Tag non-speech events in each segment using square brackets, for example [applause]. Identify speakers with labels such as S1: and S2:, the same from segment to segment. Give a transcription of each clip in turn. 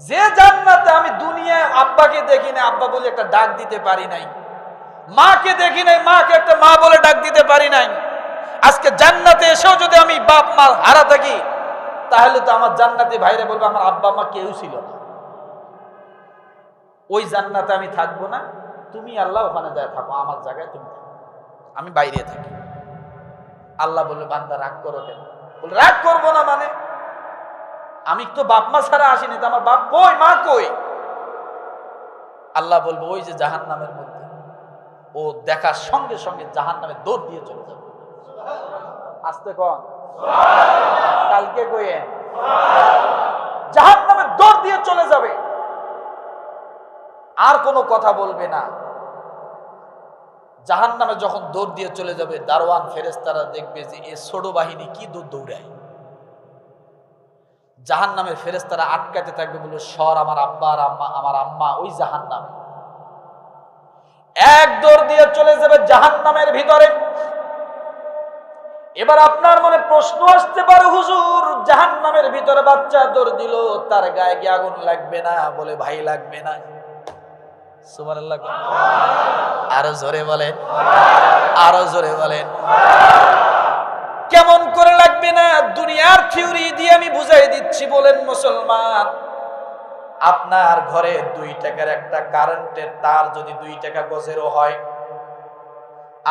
S1: যে জান্নাতে আমি দুনিয়ায় আব্বাকে দেখি না আব্বা বলে একটা ডাক দিতে পারি নাই। মাকে দেখি নাই, মাকে একটা মা বলে ডাক দিতে পারি নাই। আজকে জান্নাতে এসেও যদি আমি বাপ মা হারা থাকি, তাহলে তো আমার জান্নাতে ভাইরে বলব, আমার আব্বা, মা কেউ ছিল না। ওই জান্নাতে আমি থাকব না, তুমি আল্লাহ ওখানে যায় থাকো, আমার জায়গায় তুমি থাকো। আমি বাইরে থাকি। আল্লাহ বলল, বান্দা, রাগ করো কেন? বলে রাগ করব না মানে? আমি তো বাপ মা ছাড়া আসিনি, তো আমার বাপ কই, মা কই? আল্লাহ বলব, ওই যে জাহান নামের মধ্যে, ও দেখার সঙ্গে সঙ্গে জাহান নামে দৌড় দিয়ে চলে যাবে। আসতে কন। কালকে কইয়েন জাহান নামে দৌড় দিয়ে চলে যাবে। আর কোনো কথা বলবে না। জাহান নামে যখন দৌড় দিয়ে চলে যাবে, দারোয়ান ফেরেস্তারা দেখবে যে এ ছোট বাহিনী কি দৌড় দৌড়ায়। জাহান নামের ফেরেস্তারা আটকাতে থাকবে বলে সর আমার আব্বা আর আম্মা, আমার আম্মা ওই জাহান নামে এক দৌড় দিয়ে চলে যাবে জাহান নামের ভিতরে। এবার আপনার মনে প্রশ্ন আসতে পারে, হুজুর জাহান নামের ভিতরে বাচ্চা দৌড় দিল, তার গায়ে গিয়ে আগুন লাগবে না? বলে, ভাই, লাগবে না। আরও জোরে বলেন। আরও জোরে বলেন। কেমন করে লাগবে না, দুনিয়ার থিওরি দিয়ে আমি বুঝাই দিচ্ছি, বলেন মুসলমান। আপনার ঘরে দুই টাকার একটা কারেন্টের তার যদি দুই টাকা গজেরও হয়,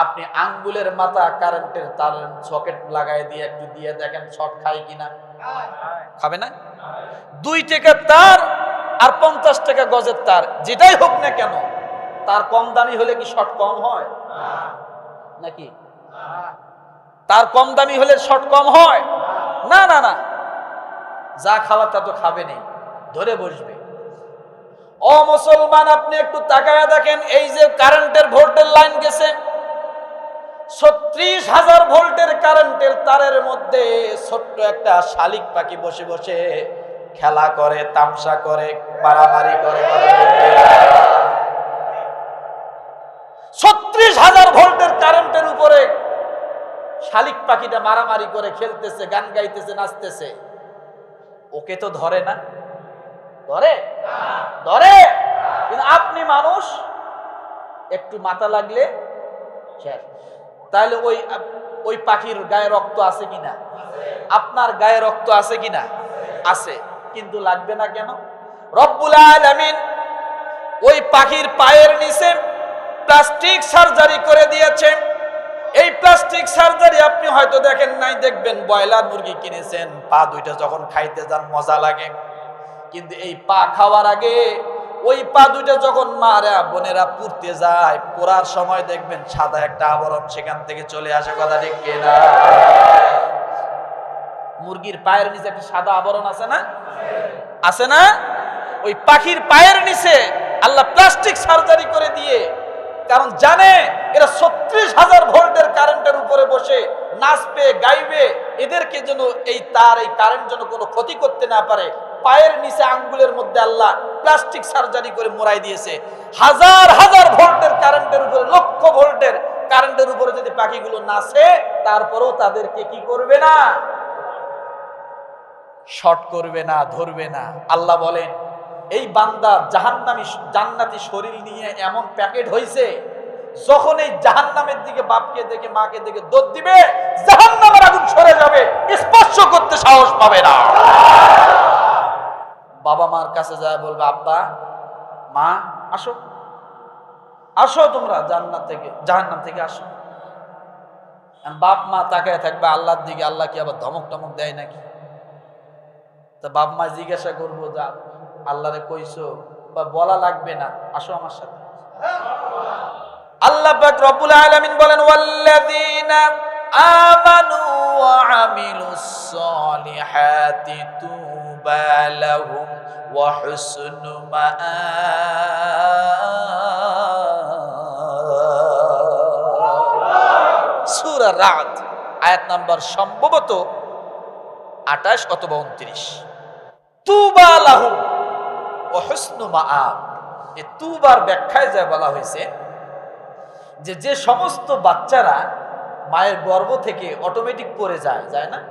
S1: আপনি আঙ্গুলের মাথা কারেন্টের তার সকেট লাগাই দিয়ে একটু দিয়ে দেখেন শর্ট খায় কিনা। খাবে না? দুই টাকার তার আর পঞ্চাশ টাকা গজের তার, যেটাই হোক না কেন, তার কম দামি হলে কি শর্ট কম হয়? নাকি? তার কম দামি হলে শর্ট কম হয়। না না না। যা খাওয়ার তা তো খাবে নেই ধরে বসবে। ও মুসলমান, আপনি একটু তাকায়া দেখেন, এই যে কারেন্টের ভোল্টের লাইন গেছে। ছত্রিশ হাজার ভোল্টের কারেন্টের তারের মধ্যে ছোট্ট একটা শালিক পাখি বসে বসে খেলা করে, তামসা করে, মারামারি করে। ছত্রিশ হাজার ভোল্টের কারেন্টের উপরে শালিক পাখিটা মারামারি করে খেলতেছে, গান গাইতেছে, নাচতেছে। ওকে তো ধরে না? ধরে? ধরে! কিন্তু আপনি মানুষ, একটু মাথা লাগলে তাহলে ওই ওই পাখির গায়ে রক্ত আছে কিনা? আপনার গায়ে রক্ত আছে কিনা? আছে। কিন্তু লাগবে না কেন? রব্বুল আলামিন ওই পাখির পায়ের নিচে প্লাস্টিক সার্জারি করে দিয়েছে এই প্লাস্টিক সার্জারি আপনি হয়তো দেখেন নাই, দেখবেন ব্রয়লার মুরগি কিনেছেন, পা দুইটা যখন খাইতে যান, মজা লাগে। কিন্তু এই পা খাওয়ার আগে ওই পা দুইটা যখন মারা, বোনেরা পুড়তে যায়, পোড়ার সময় দেখবেন সাদা একটা আবরণ সেখান থেকে চলে আসে, কথা ঠিক কিনা মুরগির পায়ের নিচে একটা সাদা আবরণ আছে না? আছে না? ওই পাখির পায়ের নিচে আল্লাহ প্লাস্টিক সার্জারি করে দিয়ে কারণ জানে এরা ছত্রিশ হাজার ভোল্টের কারেন্টের উপরে বসে নাচবে, গাইবে। এদেরকে যেন এই তার, এই কারেন্ট যেন কোনো ক্ষতি করতে না পারে। পায়ের নিচে আঙ্গুলের মধ্যে আল্লাহ প্লাস্টিক সার্জারি করে মোড়াই দিয়েছে। হাজার হাজার ভোল্টের কারেন্টের উপরে, লক্ষ ভোল্টের কারেন্টের উপরে যদি পাখিগুলো নাচে, তারপরেও তাদেরকে কি করবে না? শর্ট করবে না, ধরবে না। আল্লাহ বলেন এই বান্দা জাহান্নামি জান্নাতি শরীর নিয়ে এমন প্যাকেট হয়েছে যখন এই জাহান্নামের দিকে বাপকে দেখে, মাকে দেখে দোধ দিবে, জাহান্নামের আগুন সরে যাবে, স্পর্শ করতে সাহস পাবে না। বাবা মার কাছে যায় বলবে, আব্বা, মা, আসো। আসো তোমরা জান্নাত থেকে, জাহান্নাম থেকে আসো। বাপ, মা তাকায় থাকবে আল্লাহর দিকে, আল্লাহ কি আবার ধমক টমক দেয় নাকি? তা বাপ, মা জিজ্ঞাসা করব, যা আল্লাহরে কইছো বা বলা লাগবে না, আসো আমার সাথে। আল্লাহ পাক রব্বুল আলামিন বলেন, ওয়াল্লাযীনা আমানু ওয়া আমিলুস সলিহাতি তুবা লাহুম ওয়া হুসনু সূরা রাত, আয়াত নাম্বার সম্ভবত আঠাশ অথবা উনত্রিশ। তুবা লাহুম। মাআব এ তুবার ব্যাখ্যায় যা বলা হয়েছে, যে যে সমস্ত বাচ্চারা মায়ের গর্ভ থেকে অটোমেটিক পড়ে যায় যায় না?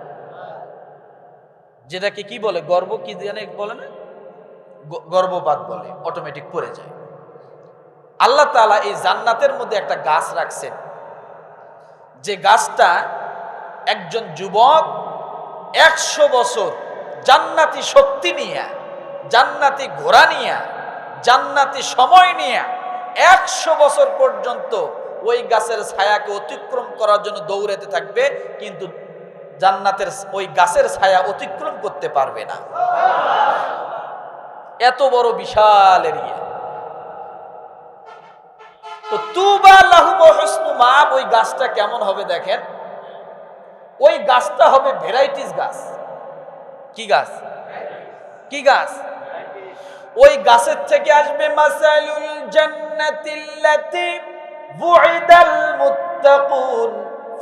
S1: যেটাকে কি বলে? গর্ব কি জানে বলে না? গ- গর্ভপাত বলে অটোমেটিক পড়ে যায়। আল্লাহ তাআলা এই জান্নাতের মধ্যে একটা গাছ রাখছেন। যে গাছটা একজন যুবক একশো বছর জান্নাতি শক্তি নিয়ে জান্নাতি ঘোড়া নিয়ে, জান্নাতি সময় নিয়ে একশো বছর পর্যন্ত ওই গাছের ছায়াকে অতিক্রম করার জন্য দৌড়াতে থাকবে, কিন্তু জান্নাতের ওই গাছের ছায়া অতিক্রম করতে পারবে না। এত বড় বিশাল এরিয়া। তো তুবা লাহুম হসনু মাপ ওই গাছটা কেমন হবে দেখেন? ওই গাছটা হবে ভেরাইটিস গাছ। কি গাছ? কি গাছ? ওই গাছের থেকে আসবে মাসালুল জান্নাতিল্লাতি বুইদাল মুত্তাকুন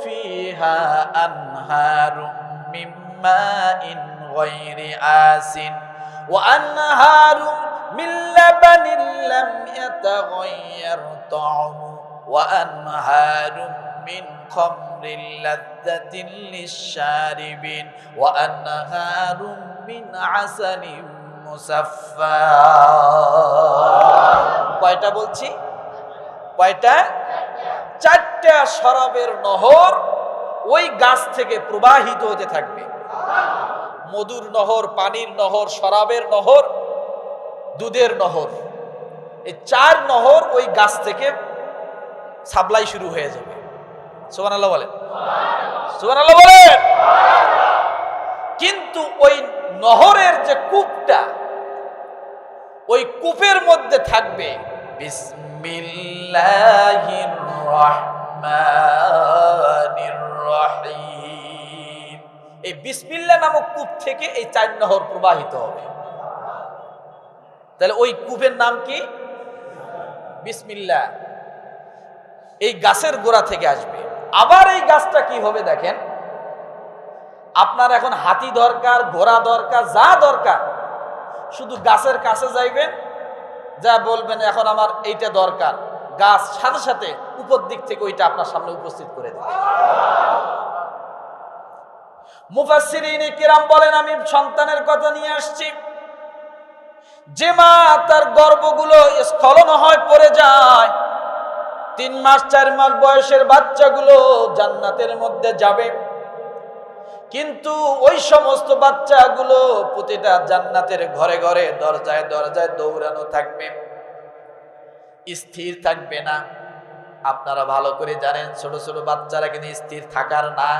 S1: ফিহা আনহারুম মিন মাইন গায়রি আসিন ওয়া আনহারুম মিন লাবানিন লাম ইয়াতাগায়্যার তা'মু ওয়া আনহারুম মিন খামরিন লাযযাতিন লিশ-শারিবিন ওয়া আনহারুম মিন মুসাফফা। কয়টা বলছি? কয়টা? চারটা শরাবের নহর ওই গাছ থেকে প্রবাহিত হতে থাকবে। মধুর নহর, পানির নহর, শরাবের নহর, দুধের নহর। এই চার নহর ওই গাছ থেকে সাপ্লাই শুরু হয়ে যাবে। সুবান আল্লাহ বলেন। সুবান আল্লাহ বলেন। কিন্তু ওই নহরের যে কূপটা, ওই কূপের মধ্যে থাকবে এই বিসমিল্লাহ নামক কূপ থেকে এই চার নহর প্রবাহিত হবে। তাহলে ওই কূপের নাম কি? বিসমিল্লা। এই গাছের গোড়া থেকে আসবে। আবার এই গাছটা কি হবে দেখেন? আপনার এখন হাতি দরকার, ঘোড়া দরকার, যা দরকার। শুধু গাছের কাছে যাইবেন, যা বলবেন, এখন আমার এইটা দরকার। গাছ সাথে সাথে উপর দিক থেকে ওইটা আপনার সামনে উপস্থিত করে দেবে। মুফাসসিরিনে কিরাম বলেন, আমি সন্তানের কথা নিয়ে আসছি। যে মা তার গর্ভগুলো স্খলন হয়, পড়ে যায়, তিন মাস, চার মাস বয়সের বাচ্চাগুলো জান্নাতের মধ্যে যাবে। কিন্তু ওই সমস্ত বাচ্চাগুলো প্রতিটা জান্নাতের ঘরে ঘরে, দরজায় দরজায় দৌড়ানো থাকবে। স্থির থাকবে না। আপনারা ভালো করে জানেন, ছোট ছোট বাচ্চারা কিন্তু স্থির থাকার না।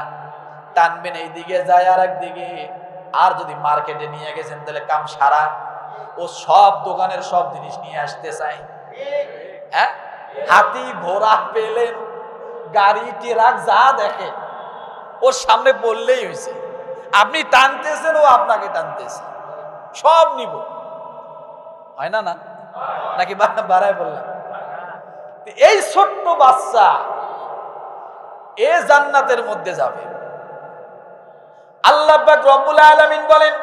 S1: টানবেন এই দিকে যায় আর একদিকে আর যদি মার্কেটে নিয়ে গেছেন, তাহলে কাম সারা। ও সব দোকানের সব জিনিস নিয়ে আসতে চায়। হ্যাঁ? হাতি, ঘোড়া, পেলেন, গাড়ি, ট্রাক, যা দেখে। ওর সামনে বললেই হয়েছে। আপনি টানতেছেন, ও আপনাকে টানতেছে। সব নিব। হয় না না? নাকি বাড়ায় বললাম? এই ছোট্ট বাচ্চা, এ জান্নাতের মধ্যে যাবে। আল্লাহ রব্বুল আলামিন বলেন,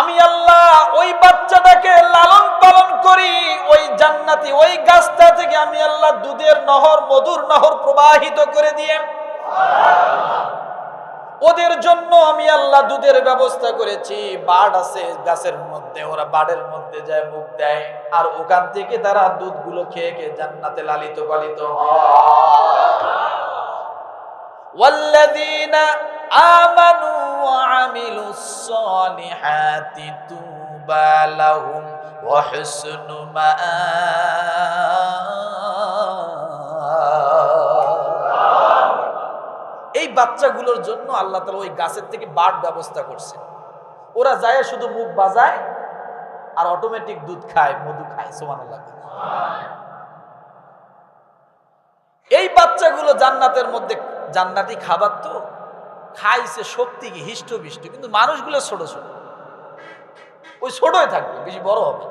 S1: আমি আল্লাহ ওই বাচ্চাটাকে লালন পালন করি, ওই জান্নাতি ওই গাছটা থেকে আমি আল্লাহ দুধের নহর, মধুর নহর প্রবাহিত করে দিয়ে ওদের জন্য আমি আল্লাহ দুধের ব্যবস্থা করেছি বাড় আছে গাছের মধ্যে ওরা বাড়ের মধ্যে যায় মুখ দেয় আর ওখান থেকে তারা দুধগুলো খেয়ে খেয়ে জান্নাতে লালিত পালিত والذين آمنوا وعملوا الصالحات توبى لهم وحسن مآب এই বাচ্চাগুলোর জন্য আল্লাহ তালা ওই গাছের থেকে বাট ব্যবস্থা করছে। ওরা যায় শুধু মুখ বাজায় আর অটোমেটিক দুধ খায়, মধু খায় সোমান এই বাচ্চাগুলো জান্নাতের মধ্যে, জান্নাতি খাবার তো খাইছে শক্তি কি হিষ্ট বিষ্ট কিন্তু মানুষগুলো ছোট ছোট। ওই ছোটই থাকবে, বেশি বড় হবে।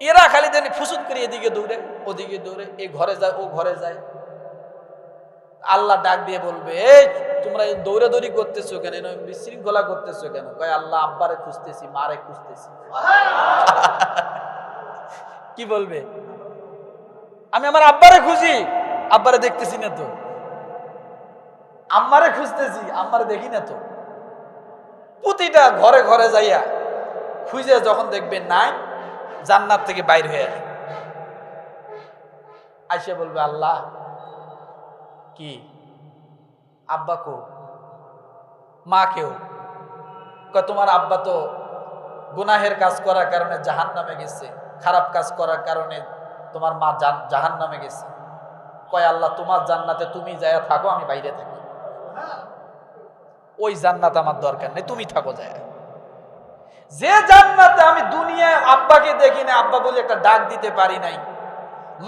S1: এরা খালি জানি ফুসুত করে এদিকে দৌড়ে, ওদিকে দৌড়ে, এ ঘরে যায়, ও ঘরে যায়। আল্লাহ ডাক দিয়ে বলবে, এই, তোমরা দৌড়াদৌড়ি করতেছো কেন? বিশৃঙ্খলা করতেছো কেন? কয়, আল্লাহ আব্বারে খুঁজতেছি, মারে খুঁজতেছি। [laughs] কি বলবে? আমি আমার আব্বারে খুঁজি, আব্বারে দেখতেছি না তো। আম্মারে খুঁজতেছি, আম্মারে দেখি না তো। প্রতিটা ঘরে ঘরে যাইয়া খুঁজে যখন দেখবে নাই, জান্নাত থেকে বাইর হয়ে আইসে বলবে, আল্লাহ কি? আব্বা কো মা কেউ তোমার আব্বা তো গুনাহের কাজ করার কারণে জাহান নামে গেছে, খারাপ কাজ করার কারণে তোমার মা জাহান নামে গেছে। কয়, আল্লাহ তোমার জান্নাতে তুমি যায় থাকো, আমি বাইরে থাকি। ওই জান্নাত আমার দরকার নেই, তুমি থাকো যায়। যে জান্নাতে আমি দুনিয়ায় আব্বাকে দেখি না আব্বা বলে একটা ডাক দিতে পারি নাই।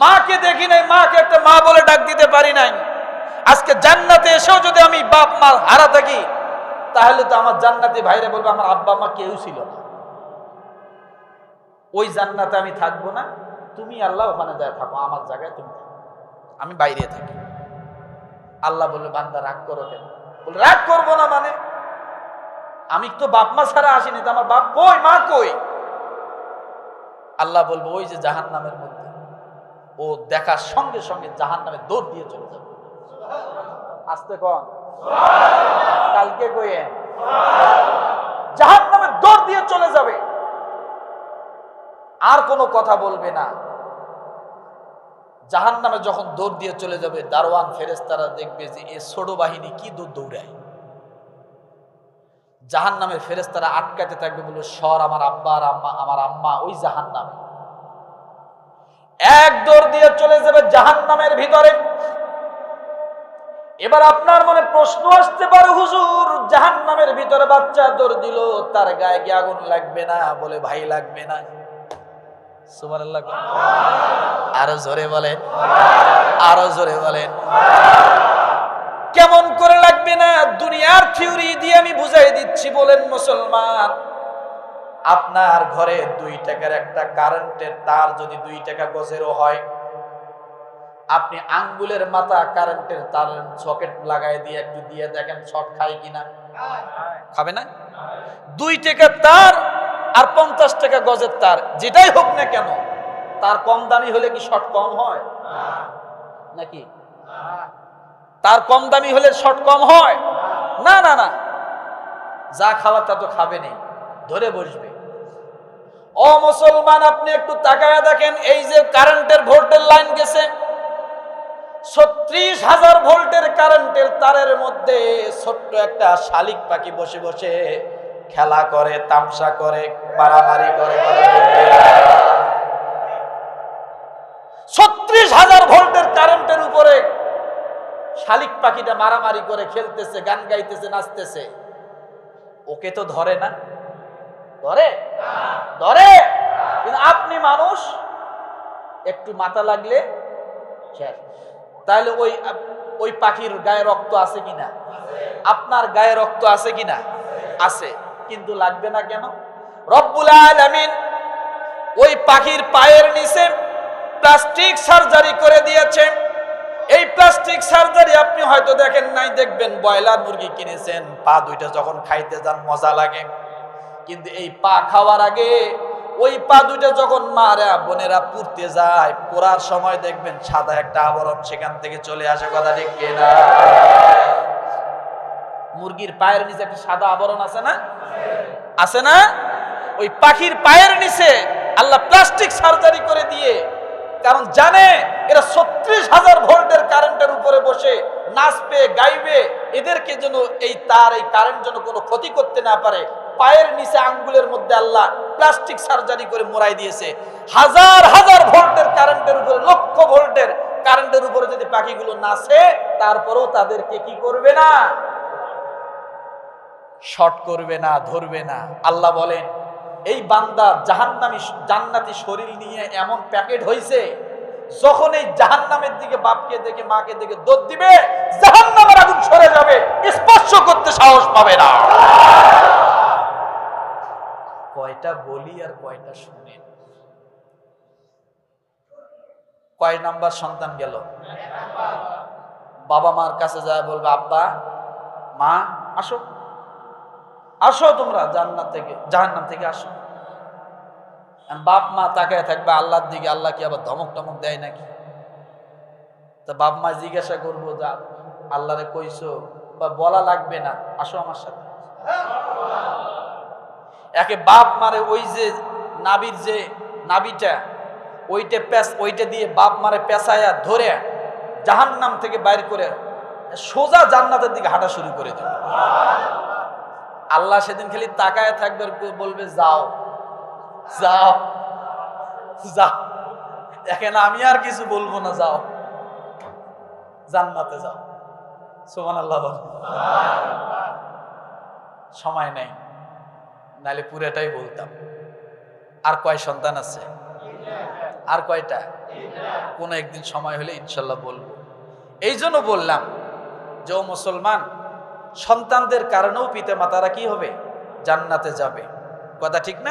S1: মাকে দেখি নাই, মাকে একটা মা বলে ডাক দিতে পারি নাই। আজকে জান্নাতে এসেও যদি আমি বাপ মা হারা থাকি, তাহলে তো আমার জান্নাতে ভাইরে বলব, আমার আব্বা, মা কেউ ছিল না। ওই জান্নাতে আমি থাকব না, তুমি আল্লাহ ওখানে যায় থাকো, আমার জায়গায় তুমি থাকো। আমি বাইরে থাকি। আল্লাহ বলল, বান্দা, রাগ করো কেন? বলে রাগ করব না মানে? আমি তো বাপ, মা ছাড়া আসিনি, তো আমার বাপ কই, মা কই? আল্লাহ বলব, ওই যে জাহান নামের মধ্যে, ও দেখার সঙ্গে সঙ্গে জাহান নামে দৌড় দিয়ে চলে যাবে। আসতে কন। কালকে কইয়েন জাহান নামে দৌড় দিয়ে চলে যাবে। আর কোনো কথা বলবে না। জাহান নামে যখন দৌড় দিয়ে চলে যাবে, দারোয়ান ফেরেস্তারা দেখবে যে এ ছোট বাহিনী কি দৌড় দৌড়ায়। জাহান নামের ফেরেস্তারা আটকাতে থাকবে বলে সর আমার আব্বা আর আম্মা, আমার আম্মা ওই জাহান নামে এক দৌড় দিয়ে চলে যাবে জাহান নামের ভিতরে। এবার আপনার মনে প্রশ্ন আসতে পারে, হুজুর জাহান নামের ভিতরে বাচ্চা দৌড় দিল, তার গায়ে গিয়ে আগুন লাগবে না? বলে, ভাই, লাগবে না। আরও জোরে বলেন। আরও জোরে বলেন। কেমন করে লাগবে না? দুনিয়ার থিওরি দিয়ে আমি বুঝাই দিচ্ছি, বলেন মুসলমান। আপনার ঘরে দুই টাকার একটা কারেন্টের তার যদি দুই টাকা গজেরও হয় আপনি আঙ্গুলের মাথা কারেন্টের তার সকেট লাগাই দিয়ে একটু দিয়ে দেখেন শর্ট খায় কিনা? খাবে না? দুই টাকা তার আর পঞ্চাশ টাকা গজের তার, যেটাই হোক না কেন, তার কম দামি হলে কি শর্ট কম হয়? নাকি? তার কম দামি হলে শর্ট কম হয়? না না না। যা খাওয়ার তা তো খাবে নেই ধরে বসবে। ও মুসলমান, আপনি একটু তাকায় দেখেন, এই যে কারেন্টের ভোল্টের লাইন গেছে ছত্রিশ হাজার ভোল্টের কারেন্টের তারের মধ্যে ছোট্ট একটা শালিক পাখি বসে বসে খেলা করে, তামসা করে, মারামারি করে ছত্রিশ হাজার ভোল্টের কারেন্টের উপরে শালিক পাখিটা মারামারি করে খেলতেছে, গান গাইতেছে, নাচতেছে। ওকে তো ধরে না? ধরে? ধরে? কিন্তু আপনি মানুষ, একটু মাথা লাগলে তাহলে ওই ওই পাখির গায়ে রক্ত আছে কিনা? আপনার গায়ে রক্ত আছে কিনা? আছে। কিন্তু লাগবে না কেন? রব্বুল আলামিন ওই পাখির পায়ের নিচে প্লাস্টিক সার্জারি করে দিয়েছেন। এই প্লাস্টিক সার্জারি আপনি হয়তো দেখেন নাই, দেখবেন ব্রয়লার মুরগি কিনেছেন, পা দুইটা যখন খাইতে যান, মজা লাগে। কিন্তু এই পা খাওয়ার আগে ওই পা দুইটা যখন মারা, বোনেরা পুড়তে যায়। পোড়ার সময় দেখবেন সাদা একটা আবরণ সেখান থেকে চলে আসে, কথা ঠিক কিনা? মুরগির পায়ের নিচে একটা সাদা আবরণ আছে না? আছে না? ওই পাখির পায়ের নিচে আল্লাহ প্লাস্টিক সার্জারি করে দিয়ে, কারণ জানে এরা ছত্রিশ হাজার ভোল্টের কারেন্টের উপরে বসে, নাচবে, গাইবে, এদেরকে যেন এই তার, এই কারেন্ট যেন কোনো ক্ষতি করতে না পারে। পায়ের নিচে আঙ্গুলের মধ্যে আল্লাহ প্লাস্টিক সার্জারি করে মোড়াই দিয়েছে। হাজার হাজার ভোল্টের কারেন্টের উপরে, লক্ষ ভোল্টের কারেন্টের উপরে যদি পাখিগুলো নাচে, তারপরেও তাদেরকে কি করবে না? শর্ট করবে না, ধরবে না। আল্লাহ বলেন, এই বান্দা জাহান্নামি, জান্নাতি শরীর নিয়ে এমন প্যাকেট হয়েছে যখন এই জাহান্নামের দিকে বাপকে দেখে, মাকে দেখে দোধ দিবে, জাহান্নামের আগুন সরে যাবে, স্পর্শ করতে সাহস পাবে না। কয়টা বলি আর কয়টা শুনে? কয় নাম্বার সন্তান গেল? বাবা মার কাছে যায় বলবে, আব্বা, মা, আসো। আসো তোমরা জান্নাত থেকে, জাহান্নাম থেকে আসো। বাপ, মা তাকায় থাকবে আল্লাহর দিকে, আল্লাহ কি আবার ধমক টমক দেয় নাকি? তা বাপ, মা জিজ্ঞাসা করব, যা, আল্লাহরে কইছো, বা বলা লাগবে না, আসো আমার সাথে। একে বাপ মারে ওই যে নাবির যে নাবিটা, ওইটা প্যাস ওইটা দিয়ে বাপ মারে পেঁচায়া ধরে জাহান নাম থেকে বাইর করে সোজা জান্নাতের দিকে হাঁটা শুরু করে দেবে আল্লাহ সেদিন খালি তাকায় থাকবে বলবে, যাও যাও যাও। এখানে আমি আর কিছু বলব না, যাও। জান্নাতে যাও। সোমান আল্লাহ সময় নেই। নালে পুরাটাই বলতাম। আর কয় সন্তান আছে? আর কয়টা? কোনো একদিন সময় হলে ইনশাল্লাহ বলব। এই জন্য বললাম যে, ও মুসলমান, সন্তানদের কারণেও পিতা মাতারা কি হবে? জান্নাতে যাবে। কথা ঠিক না?